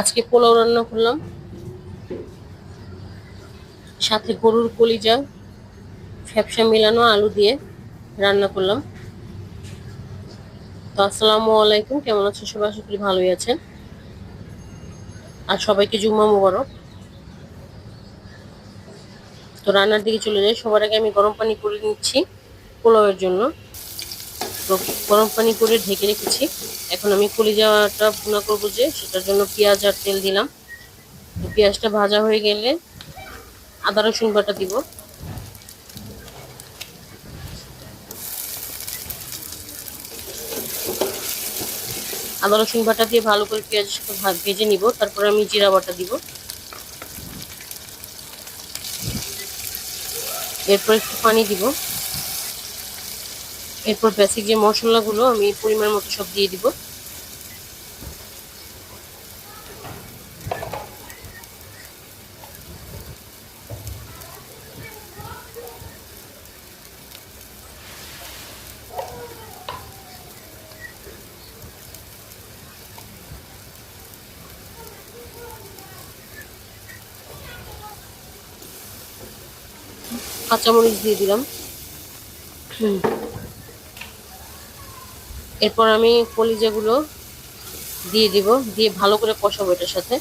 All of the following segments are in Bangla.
আজকে পোলাও রান্না করলাম। সাথে গরুর কলিজা, ফ্যাপসা মিলানো আলু দিয়ে রান্না করলাম। তো আসসালামু আলাইকুম, কেমন আছেন সবাই? আশা করি ভালোই আছেন। আর সবাইকে জুম্মা মুবারক। তো রান্নার দিকে চলে যাই। সবার আগে আমি গরম পানি করে নিচ্ছি পোলাওয়ের জন্য। গরম পানি করে ঢেকে রেখেছি। এখন আমি কলিজাটা ভুনা করব যে সেটার জন্য পেঁয়াজ আর তেল দিলাম। পেঁয়াজটা ভাজা হয়ে গেলে আদা রসুন বাটা দিব। আদা রসুন বাটা দিয়ে ভালো করে পেঁয়াজ ভেজে নিব। তারপরে আমি জিরা বাটা দিব। এরপর একটু পানি দিব। এরপর বেসিক যে মশলাগুলো আমি পরিমাণ মতো সব দিয়ে দিব। কাঁচামরিচ দিয়ে দিলাম। এরপর আমি কলিজাগুলো দিয়ে দিব, দিয়ে ভালো করে কষাবো এটার সাথে।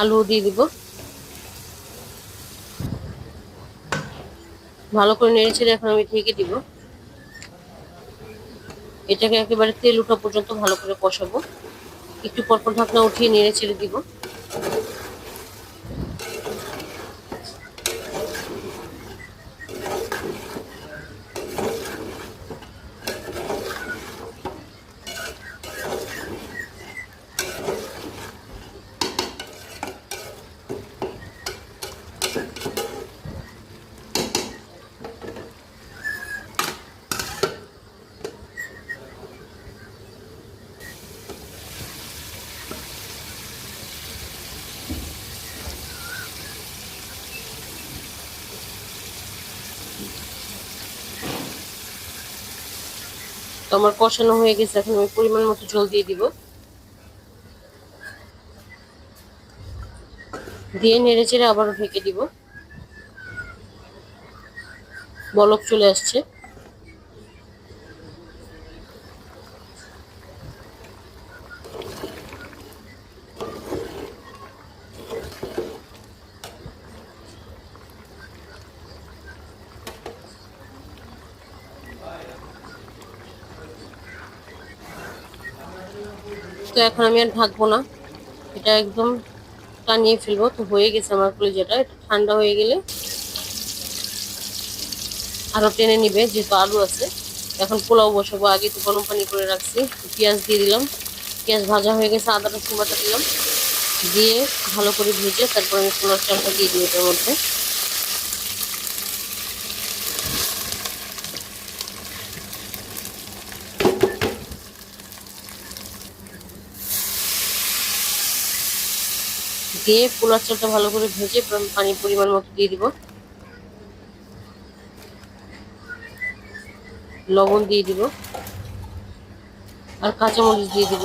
আলু দিয়ে দিব। ভালো করে নেড়ে ছেড়ে এখন আমি ঢেকে দিব। এটাকে একেবারে তেল উঠা পর্যন্ত ভালো করে কষাবো। একটু পরপর ঢাকনা উঠিয়ে নেড়ে ছেড়ে দিব। তো আমার কষানো হয়ে গেছে, এখন আমি পরিমাণ মতো জল দিয়ে দিব। দিয়ে নেড়ে চেড়ে আবারও ঢেকে দিব। বলক চলে আসছে। তো এখন আমি আর ঢাকবো না। এটা একদম টানিয়ে ফেলব। তো হয়ে গেছে আমার কলিজাটা। এটা ঠান্ডা হয়ে গেলে আরও টেনে নিবে, যেহেতু আলু আছে। এখন পোলাও বসাবো। আগে তো গরম পানি করে রাখছি। পেঁয়াজ দিয়ে দিলাম। পেঁয়াজ ভাজা হয়ে গেছে। আদা রসুন বাটা দিলাম। দিয়ে ভালো করে ভেজে তারপর আমি পোলার চালটা দিয়ে দিই এটার মধ্যে। দিয়ে পোলার চালটা ভালো করে ভেজে পানি পরিমাণ মতো দিয়ে দিব। লবণ দিয়ে দিব। আর কাঁচামরিচ দিয়ে দিব।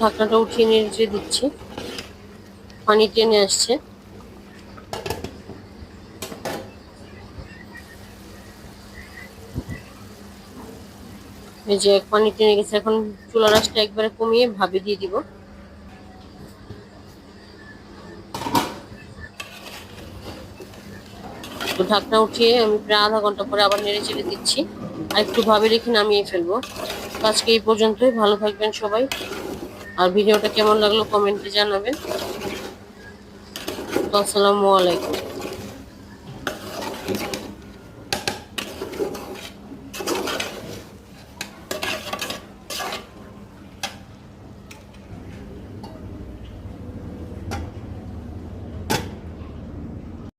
ঢাকনাটা উঠিয়ে নেড়ে দিচ্ছি, পানি টেনে আসছে। এই যে পানি টেনে গেছে, এখন চুলা রাসটা একবারে কমিয়ে ভাবে দিয়ে দিব। তো ঢাকনা উঠিয়ে আমি প্রায় আধা ঘণ্টা পরে আবার নেড়ে চেড়ে দিচ্ছি। আর একটু ভাবে রেখে নামিয়ে ফেলব। আজকে এই পর্যন্তই, ভালো থাকবেন সবাই। আর ভিডিওটা কেমন লাগল কমেন্টে জানাবেন। আসসালামু আলাইকুম।